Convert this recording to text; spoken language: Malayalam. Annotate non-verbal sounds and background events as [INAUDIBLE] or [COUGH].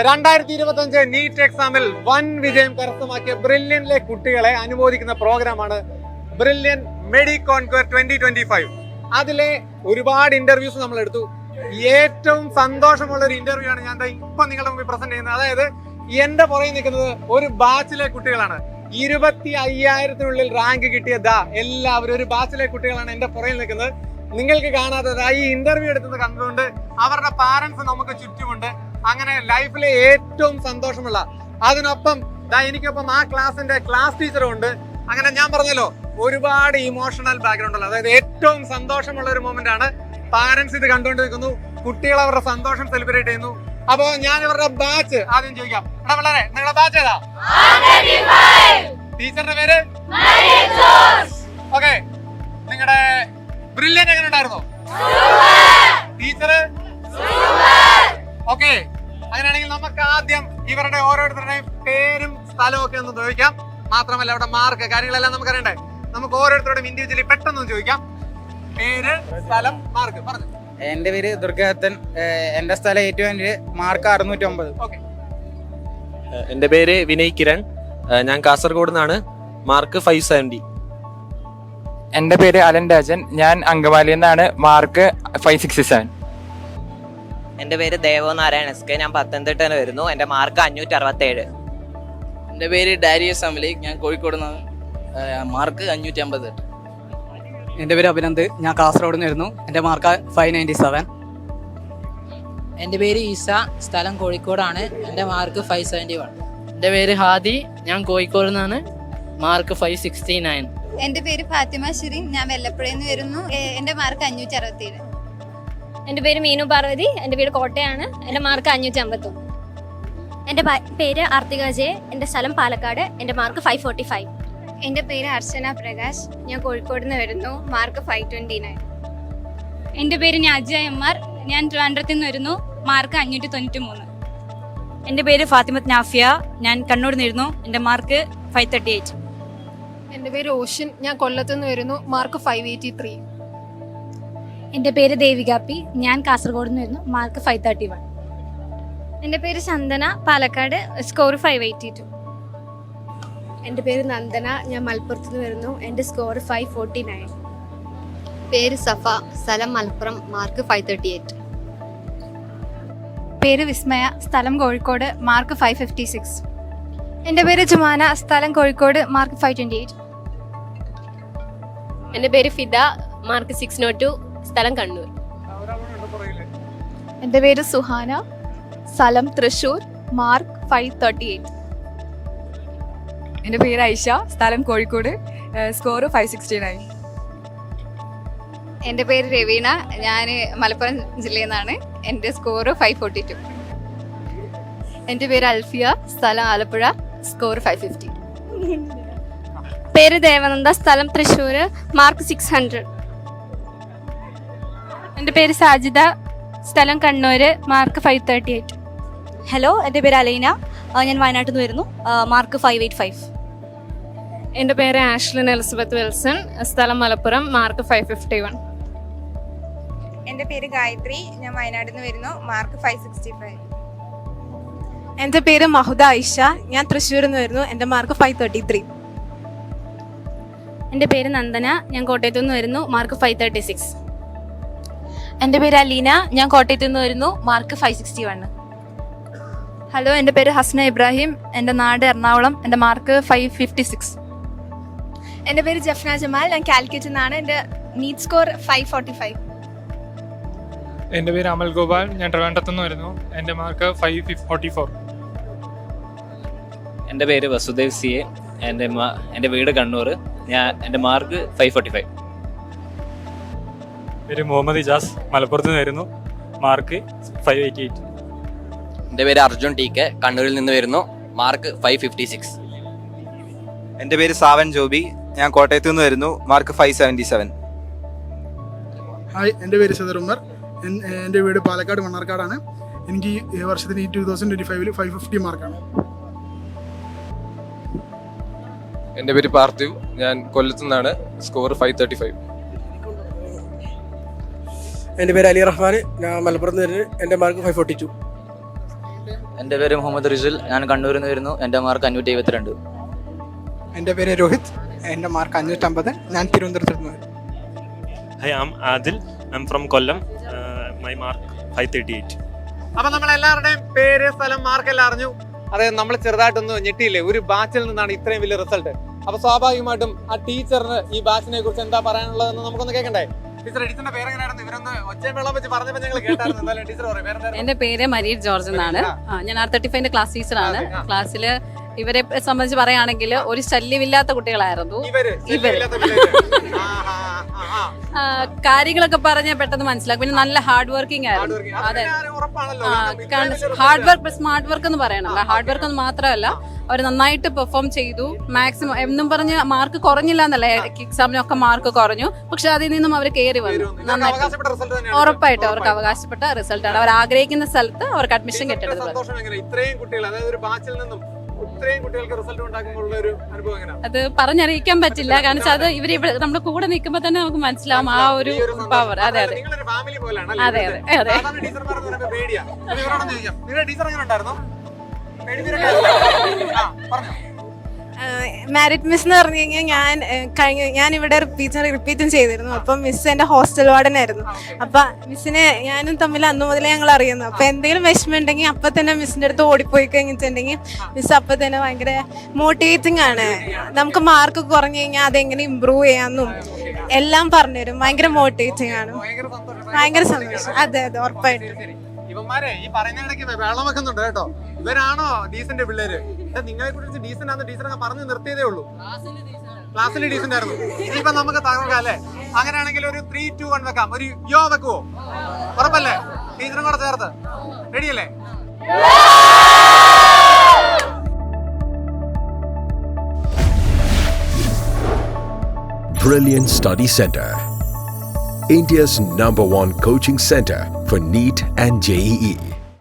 രണ്ടായിരത്തി ഇരുപത്തി അഞ്ച് നീറ്റ് എക്സാമിൽ വൻ വിജയം കരസ്ഥമാക്കിയ ബ്രില്യനിലെ കുട്ടികളെ അനുമോദിക്കുന്ന പ്രോഗ്രാമാണ് Brilliant medi conquer twenty twenty five അതിലെ ഒരുപാട് ഇന്റർവ്യൂസ് നമ്മൾ എടുത്തു. ഏറ്റവും സന്തോഷമുള്ള ഒരു ഇന്റർവ്യൂ ആണ് ഞാൻ ഇപ്പൊ നിങ്ങളുടെ മുമ്പിൽ പ്രസന്റ് ചെയ്യുന്നത്. അതായത് എന്റെ പുറകിൽ നിൽക്കുന്നത് ഒരു ബാച്ചിലെ കുട്ടികളാണ്. ഇരുപത്തി അയ്യായിരത്തിനുള്ളിൽ റാങ്ക് കിട്ടിയ ദാ എല്ലാവരും ഒരു ബാച്ചിലെ കുട്ടികളാണ് എന്റെ പുറകിൽ നിൽക്കുന്നത്. നിങ്ങൾക്ക് കാണാത്തത് ഈ ഇന്റർവ്യൂ എടുത്തത് കണ്ടുകൊണ്ട് അവരുടെ പാരന്റ്സ് നമുക്ക് ചുറ്റുമുണ്ട്. അങ്ങനെ ലൈഫിലെ ഏറ്റവും സന്തോഷമുള്ള അതിനൊപ്പം ദാ എനിക്കൊപ്പം ആ ക്ലാസ്സിന്റെ ക്ലാസ് ടീച്ചറും ഉണ്ട് അങ്ങനെ ഞാൻ പറഞ്ഞല്ലോ ഒരുപാട് ഇമോഷണൽ ബാക്ക്ഗ്രൗണ്ട് ഉള്ള അതായത് ഏറ്റവും സന്തോഷമുള്ള ഒരു മൊമെന്റ് ആണ് പാരന്റ്സ് ഇത് കണ്ടുകൊണ്ടിരിക്കുന്നു. കുട്ടികൾ അവരുടെ സന്തോഷം സെലിബ്രേറ്റ് ചെയ്യുന്നു. അപ്പോ ഞാൻ ഇവരുടെ ബാച്ച് ആദ്യം ചോദിക്കാം. എടാ വളരെ നിങ്ങളുടെ ബാച്ച് ഏതാ? ടീച്ചറിന്റെ പേര്? ഓക്കെ നിങ്ങളുടെ ബ്രില്യൻ എങ്ങനെ ഉണ്ടായിരുന്നു? ടീച്ചർ ഓക്കെ നമുക്ക് ആദ്യം ഇവരുടെ ഓരോരുത്തരുടെയും പേരും സ്ഥലവും ഒക്കെ ഒന്ന് ചോദിക്കാം. മാത്രമല്ല അവിടെ മാർക്ക് കാര്യങ്ങളെല്ലാം നമുക്ക് അറിയണ്ടേ നമുക്ക് ഓരോരുത്തരോടും ഇൻഡിവിജ്വലി പെട്ടെന്ന് ചോദിക്കാം. പേര് സ്ഥലം മാർക്ക് പറഞ്ഞു. എന്റെ പേര് ദുർഗാദത്തൻ. എന്റെ സ്ഥലം ഏറ്റവും മാർക്ക് അറുന്നൂറ്റി ഒമ്പത് ഓക്കെ എന്റെ പേര് വിനയ് കിരൺ. ഞാൻ കാസർഗോഡ് നിന്നാണ്. മാർക്ക് ഫൈവ് സെവന്റി എന്റെ പേര് അലൻ രാജൻ. ഞാൻ അങ്കമാലിയിൽ നിന്നാണ്. മാർക്ക് ഫൈവ് സിക്സ്റ്റി സെവൻ എന്റെ പേര് ദേവനാരായണ എസ് കെ ഞാൻ പത്തനംതിട്ടയിൽ വരുന്നു. എന്റെ മാർക്ക് അഞ്ഞൂറ്റി അറുപത്തേഴ് എന്റെ പേര് ഡാരിയസ് അമലി. ഞാൻ കോഴിക്കോട് നിന്ന് മാർക്ക് അഞ്ഞൂറ്റി അമ്പത് എട്ട് എന്റെ പേര് അഭിനന്ദ്. ഞാൻ കാസർഗോഡ് നിന്ന് വരുന്നു. എന്റെ മാർക്ക് ഫൈവ് നയന്റി സെവൻ. എന്റെ പേര് ഈസ. സ്ഥലം കോഴിക്കോടാണ്. എന്റെ മാർക്ക് ഫൈവ് സെവന്റി വൺ. എന്റെ പേര് ഹാദി. ഞാൻ കോഴിക്കോട് നിന്നാണ്. Mark five sixty nine. എന്റെ പേര് ഫാത്തിമ ഷിറിൻ. ഞാൻ വെല്ലപ്പുഴയിൽ നിന്ന് വരുന്നു. എന്റെ എന്റെ മാർക്ക് അഞ്ഞൂറ്റി അറുപത്തിയേഴ് എന്റെ പേര് മീനു പാർവതി എന്റെ വീട് കോട്ടയാണ് എന്റെ മാർക്ക് അഞ്ഞൂറ്റി അമ്പത്തൊന്ന് എന്റെ പേര് ആർത്തിക ജയ എന്റെ സ്ഥലം പാലക്കാട് എന്റെ മാർക്ക് ഫൈവ് ഫോർട്ടി ഫൈവ് എന്റെ പേര് അർച്ചന പ്രകാശ് ഞാൻ കോഴിക്കോട് നിന്ന് വരുന്നു മാർക്ക് ഫൈവ് ട്വന്റി നയൻ എന്റെ പേര് ഞാജ എം ആർ ഞാൻ ട്രിവാൻഡ്രത്തിൽ നിന്ന് വരുന്നു മാർക്ക് അഞ്ഞൂറ്റി തൊണ്ണൂറ്റി മൂന്ന് എന്റെ പേര് ഫാത്തിമത്ത് നാഫിയ ഞാൻ കണ്ണൂർ നിന്നിരുന്നു എന്റെ മാർക്ക് ഫൈവ് തേർട്ടി എയ്റ്റ് എന്റെ പേര് ഓഷൻ ഞാൻ കൊല്ലത്തു നിന്ന് വരുന്നു മാർക്ക് ഫൈവ് എയ്റ്റി ത്രീ എന്റെ പേര് ദേവിക പി. ഞാൻ കാസർഗോഡ് നിന്ന് വരുന്നു. മാർക്ക് ഫൈവ് തേർട്ടി വൺ എന്റെ പേര് Chandana Palakkad score five eighty two എന്റെ പേര് നന്ദന. ഞാൻ മലപ്പുറത്ത് നിന്ന് വരുന്നു. എന്റെ സ്കോർ ഫൈവ് ഫോർട്ടി നയൻ പേര് സഫ. സ്ഥലം Malappuram. Mark five thirty eight പേര് വിസ്മയ. സ്ഥലം Kozhikode. Mark five fifty six എന്റെ പേര് ജുമാന. സ്ഥലം Kozhikode. Mark five twenty eight എന്റെ പേര് Fida. Mark six nought two സ്ഥലം കണ്ണൂർ. എന്റെ പേര് സുഹാന. സ്ഥലം Thrissur mark five thirty eight. എന്റെ പേര് ഐഷ. സ്ഥലം Kozhikode score five sixty nine. എന്റെ പേര് രവീണ. ഞാൻ മലപ്പുറം ജില്ലയിൽ നിന്നാണ്. എന്റെ സ്കോർ ഫൈവ് ഫോർട്ടി ടു. എന്റെ പേര് അൽഫിയ. സ്ഥലം ആലപ്പുഴ സ്കോർ ഫൈവ് ഫിഫ്റ്റി. പേര് ദേവനന്ദ. സ്ഥലം തൃശ്ശൂർ മാർക്ക് സിക്സ് ഹൺഡ്രഡ്. എന്റെ പേര് സാജിദ. സ്ഥലം Kannur mark five thirty eight hello എന്റെ പേര് അലൈന. ഞാൻ വയനാട്ടിൽ നിന്ന് വരുന്നു. മാർക്ക് ഫൈവ് എയ്റ്റ് ഫൈവ് എന്റെ പേര് ആഷ്ലിൻ എലിസബത്ത് വിൽസൺ. സ്ഥലം Malappuram mark five fifty one എന്റെ പേര് ഗായത്രി. ഞാൻ വയനാട്ടിൽ നിന്ന് വരുന്നു. മാർക്ക് ഫൈവ് സിക്സ്റ്റി ഫൈവ് എന്റെ പേര് മഹുദ ഐഷ. ഞാൻ തൃശ്ശൂരിൽ നിന്ന് വരുന്നു. എന്റെ മാർക്ക് ഫൈവ് തേർട്ടി ത്രീ എന്റെ പേര് നന്ദന. ഞാൻ കോട്ടയത്തു നിന്ന് വരുന്നു. മാർക്ക് ഫൈവ് തേർട്ടി സിക്സ് എന്റെ പേര് അലീന. ഞാൻ കോട്ടയത്ത് നിന്ന് വരുന്നു. Mark five sixty one hello എന്റെ പേര് ഹസ്ന ഇബ്രാഹിം. എന്റെ നാട് എറണാകുളം. എന്റെ മാർക്ക് ഫൈവ് ഫിഫ്റ്റി സിക്സ് എന്റെ പേര് ജഫ്ന ജമാൽ. ഞാൻ കാലിക്കറ്റിൽ നിന്നാണ്. എന്റെ NEET score five forty five എന്റെ പേര് അമൽ ഗോപാൽ. ഞാൻ ട്രിവാൻഡ്രത്ത് നിന്ന് വരുന്നു. എന്റെ മാർക്ക് ഫൈവ് ഫോർട്ടി ഫോർ എന്റെ പേര് വസുദേവ് സി എ. എന്റെ എന്റെ വീട് കണ്ണൂർ. ഞാൻ എന്റെ മാർക്ക് ഫൈവ് ഫോർട്ടി ഫൈവ് പേര് മുഹമ്മദ് ഇജാസ്. മലപ്പുറത്ത് നിന്ന് വരുന്നു മാർക്ക് ഫൈവ് എയ്റ്റി എയ്റ്റ് എന്റെ പേര് അർജുൻ ടി കെ. കണ്ണൂരിൽ നിന്ന് വരുന്നു. മാർക്ക് ഫൈവ് ഫിഫ്റ്റി സിക്സ് എന്റെ പേര് സാവൻ ജോബി. ഞാൻ കോട്ടയത്ത് നിന്ന് വരുന്നു. Mark five seventy seven hi എന്റെ പേര് സദർ ഉമർ എൻ- എന്റെ വീട് പാലക്കാട് മണ്ണാർക്കാടാണ്. എനിക്ക് ഈ വർഷത്തിന് ഈ ടൂ തൗസൻഡ് ട്വന്റി ഫൈവിൽ ഫൈവ് ഫിഫ്റ്റി മാർക്കാണ് എന്റെ പേര് പാർത്ഥിവ്. ഞാൻ കൊല്ലത്തു നിന്നാണ്. സ്കോർ ഫൈവ് തേർട്ടി ഫൈവ് എന്റെ പേര് അലി റഹ്മാൻ ഞാൻ മലപ്പുറത്ത് നിന്ന് വരുന്നത് എന്റെ മാർക്ക് ഫൈവ് ഫോർട്ടി ടു എന്റെ പേര് മുഹമ്മദ് റിസുൽ. ഞാൻ കണ്ണൂരിൽ നിന്ന് വരുന്നു. എന്റെ മാർക്ക് അഞ്ഞൂറ്റി എഴുപത്തിരണ്ട് എന്റെ പേര് രോഹിത്. എന്റെ മാർക്ക് അഞ്ഞൂറ്റമ്പത്. ഞാൻ തിരുവനന്തപുരത്ത് നിന്ന് hi am Adil I am from Kollam my mark five thirty eight അപ്പൊ നമ്മൾ എല്ലാവരുടെയും പേര് സ്ഥലം മാർക്ക് എല്ലാം അറിഞ്ഞു. അതെ നമ്മൾ ചെറുതായിട്ടൊന്ന് ഞെട്ടിയില്ലേ? ഒരു ബാച്ചിൽ നിന്നാണ് ഇത്രയും വലിയ റിസൾട്ട് അപ്പൊ സ്വാഭാവികമായിട്ടും ആ ടീച്ചറിന് ഈ ബാച്ചിനെ കുറിച്ച് എന്താ പറയാനുള്ളതെന്ന് നമുക്കൊന്ന് കേൾക്കണ്ടേ? ടീച്ചർ ടീച്ചറിന്റെ പേര് എങ്ങനെയായിരുന്നു ഇവരൊന്ന് ഒച്ചയും വെള്ളം വെച്ച് പറഞ്ഞപ്പോൾ ഞങ്ങൾ കേട്ടായിരുന്നു. എന്തായാലും ടീച്ചർ പറയും പേരെന്തായിരുന്നു? എന്റെ പേര് മരിയ ജോർജ് എന്നാണ്. ഞാൻ ആർ തേർട്ടി ഫൈവിന്റെ ക്ലാസ് ടീച്ചറാണ് ക്ലാസ്സിൽ ഇവരെ സംബന്ധിച്ച് പറയുകയാണെങ്കിൽ ഒരു ശല്യമില്ലാത്ത കുട്ടികളായിരുന്നു ഇവർ [LAUGHS] കാര്യങ്ങളൊക്കെ പറഞ്ഞ് പെട്ടെന്ന് മനസ്സിലാക്കും പിന്നെ നല്ല ഹാർഡ് വർക്കിംഗ് ആയിരുന്നു. അതെ ഹാർഡ്. വർക്ക് സ്മാർട്ട് വർക്ക് എന്ന് പറയണല്ലോ. ഹാർഡ് വർക്ക് എന്ന് മാത്രമല്ല അവർ നന്നായിട്ട് പെർഫോം ചെയ്തു. മാക്സിമം എന്നും പറഞ്ഞ് മാർക്ക് കുറഞ്ഞില്ല എന്നല്ല. എക്സാമിനൊക്കെ മാർക്ക് കുറഞ്ഞു. പക്ഷെ അതിൽ നിന്നും അവർ കയറി വന്നു. നന്നായിട്ട്. ഉറപ്പായിട്ടും അവർക്ക് അവകാശപ്പെട്ട റിസൾട്ടാണ് അവർ ആഗ്രഹിക്കുന്ന സ്ഥലത്ത് അവർക്ക് അഡ്മിഷൻ കിട്ടേണ്ടത് ഇത്രയും കുട്ടികൾ അതായത് ഒരു ബാച്ചിൽ നിന്നും ഇത്രയും കുട്ടികൾക്ക് റിസൾട്ട് ഉണ്ടാക്കുമ്പോൾ ഒരു അനുഭവം എങ്ങനെയാണ്? അത് പറഞ്ഞറിയിക്കാൻ പറ്റില്ല. കാരണം അത് ഇവർ ഇവിടെ നമ്മുടെ കൂടെ നിൽക്കുമ്പോൾ തന്നെ നമുക്ക് മനസ്സിലാവും ആ ഒരു പവർ അതെ അതെ. നിങ്ങളൊരു ഫാമിലി പോലെയാണ് അതെ, അതെ, അതെ. ടീച്ചർമാർ നിങ്ങളുടെ ടീച്ചർ എങ്ങനെ ഉണ്ടായിരുന്നു? [LAUGHS] ആ, പറഞ്ഞോ. മാരിറ്റ് മിസ് എന്ന് പറഞ്ഞു കഴിഞ്ഞാൽ ഞാൻ കഴിഞ്ഞ ഞാൻ ഇവിടെ റിപ്പീറ്റ് റിപ്പീറ്റും ചെയ്തിരുന്നു. അപ്പം മിസ് എന്റെ ഹോസ്റ്റൽ വാർഡനായിരുന്നു അപ്പം മിസ്സിനെ ഞാനും തമ്മിൽ അന്ന് മുതലേ ഞങ്ങൾ അറിയുന്നു. അപ്പം എന്തെങ്കിലും വിഷമം ഉണ്ടെങ്കിൽ അപ്പം തന്നെ മിസ്സിന്റെ അടുത്ത് ഓടിപ്പോയി കഴിഞ്ഞിട്ടുണ്ടെങ്കിൽ മിസ് അപ്പം തന്നെ ഭയങ്കര മോട്ടിവേറ്റിംഗ് ആണ്. നമുക്ക് മാർക്ക് കുറഞ്ഞു കഴിഞ്ഞാൽ അതെങ്ങനെ ഇമ്പ്രൂവ് ചെയ്യാമെന്നും എല്ലാം പറഞ്ഞുതരും ഭയങ്കര മോട്ടിവേറ്റിംഗ് ആണ്. ഭയങ്കര സന്തോഷം. അതെ അതെ ഉറപ്പായിട്ടും. ഇവന്മാരെ ഈ പറയുന്നതിടയ്ക്ക് വെള്ളം വെക്കുന്നുണ്ട് കേട്ടോ. ഇവരാണോ ഡീസന്റ് പിള്ളേര്? നിങ്ങളെ കുറിച്ച് ഡീസന്റ് ആണ് ടീച്ചർ പറഞ്ഞു നിർത്തിയതേ ഉള്ളൂ. ക്ലാസ്സിൽ ഡീസന്റ് ആയിരുന്നു. ഇനിയിപ്പൊ നമുക്ക് തകർക്കാം അല്ലേ? അങ്ങനെയാണെങ്കിൽ ഒരു ത്രീ ടു വൺ വെക്കാം. ഒരു യോ വെക്കുവോ? ഉറപ്പല്ലേ? ടീച്ചറും കൂടെ ചേർത്ത്. റെഡിയല്ലേ Brilliant Study Center, India's number one coaching center for NEET and JEE.